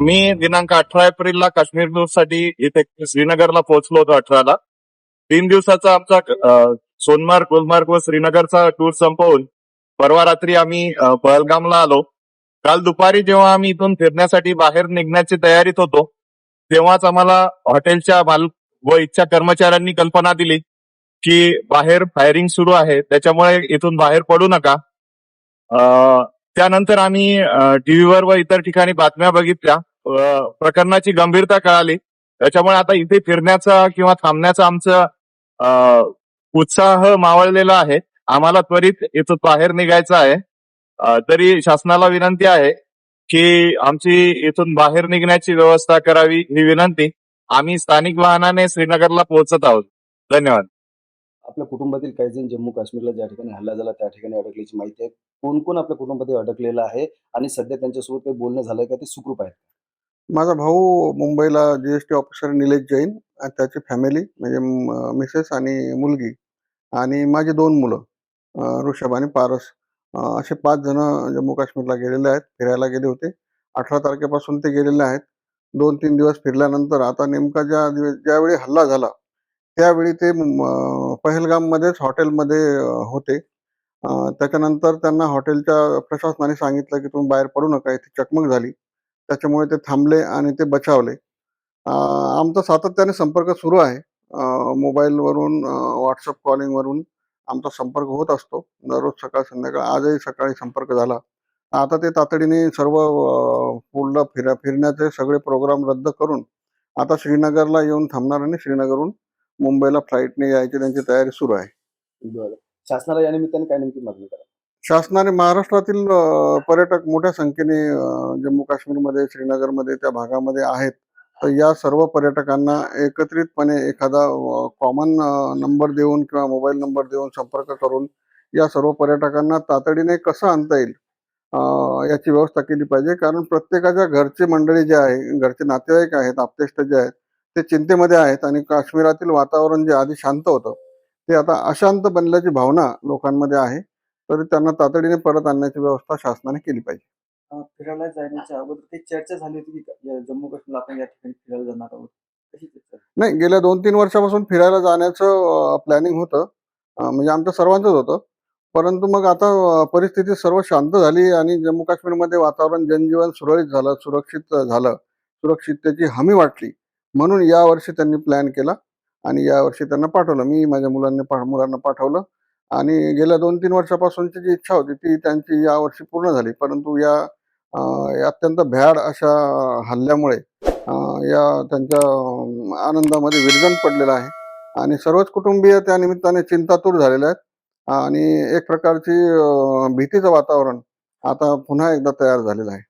मी दिनांक अठरा एप्रिलला काश्मीर टूरसाठी इथे श्रीनगरला पोहोचलो होतो अठराला. तीन दिवसाचा आमचा सोनमार्ग गुलमार्ग व श्रीनगरचा टूर संपवून परवा रात्री आम्ही पहलगामला आलो. काल दुपारी जेव्हा आम्ही इथून फिरण्यासाठी बाहेर निघण्याची तयारीत होतो तेव्हाच आम्हाला हॉटेलच्या मालक व इच्छा कर्मचाऱ्यांनी कल्पना दिली की बाहेर फायरिंग सुरू आहे त्याच्यामुळे इथून बाहेर पडू नका. त्यानंतर आम्ही टीव्हीवर व इतर ठिकाणी बातम्या बघितल्या. प्रकरणाची गंभीरता कळाली. त्याच्यामुळे आता इथे फिरण्याचा किंवा थांबण्याचा आमचा अ, उत्साह मावळलेला आहे. आम्हाला त्वरित इथून बाहेर निघायचं आहे. तरी शासनाला विनंती आहे की आमची इथून बाहेर निघण्याची व्यवस्था करावी ही विनंती. आम्ही स्थानिक वाहनाने श्रीनगरला पोहोचत आहोत. धन्यवाद. आपल्या कुटुंबातील काही जण जम्मू काश्मीरला ज्या ठिकाणी हल्ला झाला त्या ठिकाणी अडकल्याची माहिती आहे. कोण कोण आपल्या कुटुंबातील अडकलेलं आहे आणि सध्या त्यांच्यासोबत काही बोलणं झालंय का? ते सुखरूप आहेत माझा भाऊ मुंबईला जीएसटी ऑफिसर निलेश जैन आणि त्याची फॅमिली म्हणजे मिसेस आणि मुलगी आणि माझी दोन मुलं ऋषभ आणि पारस. असे पाच जण जम्मू काश्मीरला गेलेले आहेत फिरायला गेले होते. अठरा तारखेपासून ते गेलेले आहेत. दोन तीन दिवस फिरल्यानंतर आता नेमका ज्या दिवस ज्यावेळी हल्ला झाला त्यावेळी ते पहलगाममध्येच हॉटेलमध्ये होते. त्याच्यानंतर त्यांना हॉटेलच्या प्रशासनाने सांगितलं की तुम्ही बाहेर पडू नका इथे चकमक झाली. त्याच्यामुळे ते थांबले आणि ते बचावले. आमचा सातत्याने संपर्क सुरू आहे. मोबाईलवरून व्हॉट्सअप कॉलिंगवरून आमचा संपर्क होत असतो. दररोज सकाळ संध्याकाळ आजही सकाळी संपर्क झाला. आता ते तातडीने सर्व अं, फिरा फिर फिरण्याचे सगळे प्रोग्राम रद्द करून आता श्रीनगरला येऊन थांबणार आणि श्रीनगरहून मुंबईला फ्लाईटने यायची त्यांची तयारी सुरू आहे. बरं. शासनाला या निमित्ताने काय नेमकी मागणी करा शासनाने महाराष्ट्रातील अ, पर्यटक मोठ्या संख्येने अ, जम्मू काश्मीरमध्ये श्रीनगरमध्ये त्या भागामध्ये आहेत. तर या सर्व पर्यटकांना एकत्रितपणे एखादा कॉमन नंबर देऊन किंवा मोबाईल नंबर देऊन संपर्क करून या सर्व पर्यटकांना तातडीने कसं आणता येईल अ, याची व्यवस्था केली पाहिजे. कारण प्रत्येकाच्या घरची मंडळी जे आहे घरचे नातेवाईक आहेत आपतेष्ट जे आहेत ते चिंतेमध्ये आहेत आणि काश्मीरातील वातावरण जे आधी शांत होतं ते आता अशांत बनल्याची भावना लोकांमध्ये आहे तरी त्यांना तातडीने परत आणण्याची व्यवस्था शासनाने केली पाहिजे. फिरायला जाण्याच्या अगोदर चर्चा झाली होती की जम्मू काश्मीरला आपण या ठिकाणी फिरायला जाणार आहोत? नाही गेल्या दोन तीन वर्षापासून फिरायला जाण्याचं प्लॅनिंग होतं. म्हणजे आमच्या सर्वांचंच होतं. परंतु मग आता परिस्थिती सर्व शांत झाली आणि जम्मू काश्मीरमध्ये वातावरण जनजीवन सुरळीत झालं सुरक्षित झालं सुरक्षिततेची हमी वाटली. म्हणून यावर्षी त्यांनी प्लॅन केला आणि यावर्षी त्यांना पाठवलं. मी माझ्या मुलांनी पा मुलांना पाठवलं आणि गेल्या दोन तीन वर्षापासूनची जी इच्छा होती ती त्यांची यावर्षी पूर्ण झाली. परंतु या अत्यंत भ्याड अशा हल्ल्यामुळे या त्यांच्या आनंदामध्ये विरजन पडलेलं आहे आणि सर्वच कुटुंबीय त्या निमित्ताने चिंतातूर झालेले आहेत. आणि एक प्रकारची भीतीचं वातावरण आता पुन्हा एकदा तयार झालेलं आहे.